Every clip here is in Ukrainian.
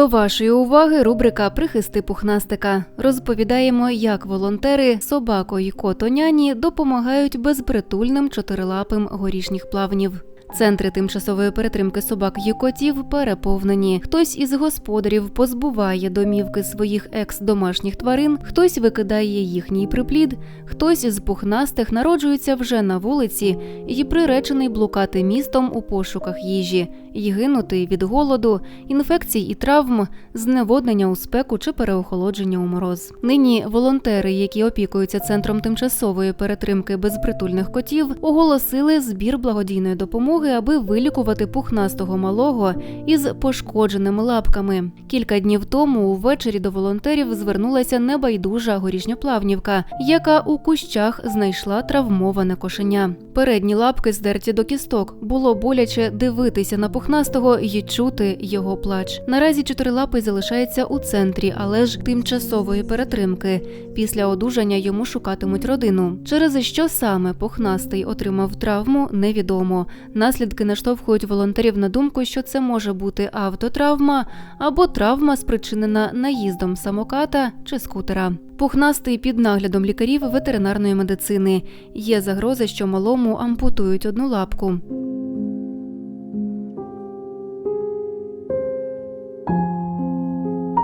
До вашої уваги рубрика Прихисти пухнастика. Розповідаємо, як волонтери собако і котоняні допомагають безпритульним чотирилапим горішніх плавнів. Центри тимчасової перетримки собак і котів переповнені. Хтось із господарів позбуває домівки своїх екс-домашніх тварин, хтось викидає їхній приплід, хтось з пухнастих народжується вже на вулиці і приречений блукати містом у пошуках їжі, і гинути від голоду, інфекцій і травм, зневоднення у спеку чи переохолодження у мороз. Нині волонтери, які опікуються центром тимчасової перетримки безпритульних котів, оголосили збір благодійної допомоги, аби вилікувати пухнастого малого із пошкодженими лапками. Кілька днів тому увечері до волонтерів звернулася небайдужа горішньоплавнівка, яка у кущах знайшла травмоване кошеня. Передні лапки здерті до кісток. Було боляче дивитися на пухнастого і чути його плач. Наразі чотирилапий залишається у центрі, але ж тимчасової перетримки. Після одужання йому шукатимуть родину. Через що саме пухнастий отримав травму, невідомо. Наслідки наштовхують волонтерів на думку, що це може бути автотравма або травма, спричинена наїздом самоката чи скутера. Пухнастий під наглядом лікарів ветеринарної медицини. Є загроза, що малому ампутують одну лапку.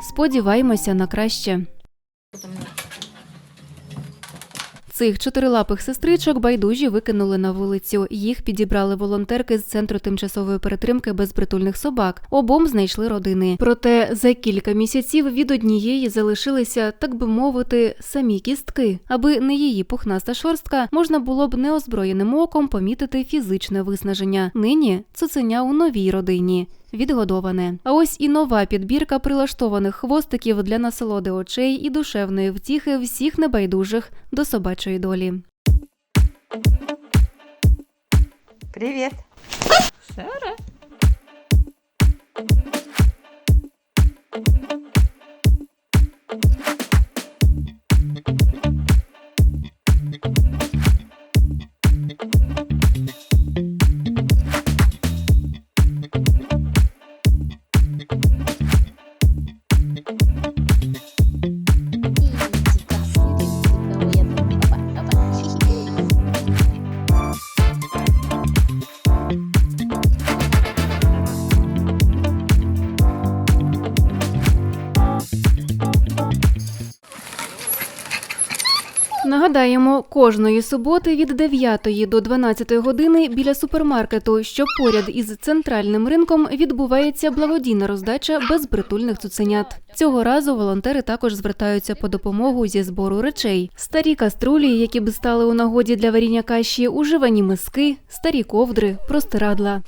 Сподіваємося на краще. Цих чотирилапих сестричок байдужі викинули на вулицю. Їх підібрали волонтерки з центру тимчасової перетримки безпритульних собак. Обом знайшли родини. Проте за кілька місяців від однієї залишилися, так би мовити, самі кістки. Аби не її пухнаста шорстка, можна було б неозброєним оком помітити фізичне виснаження. Нині цуценя у новій родині. Відгодоване. А ось і нова підбірка прилаштованих хвостиків для насолоди очей і душевної втіхи всіх небайдужих до собачої долі. Привіт! Сара. Нагадаємо, кожної суботи від 9 до 12 години біля супермаркету, що поряд із центральним ринком, відбувається благодійна роздача безпритульних цуценят. Цього разу волонтери також звертаються по допомогу зі збору речей: старі каструлі, які б стали у нагоді для варіння каші, уживані миски, старі ковдри, простирадла.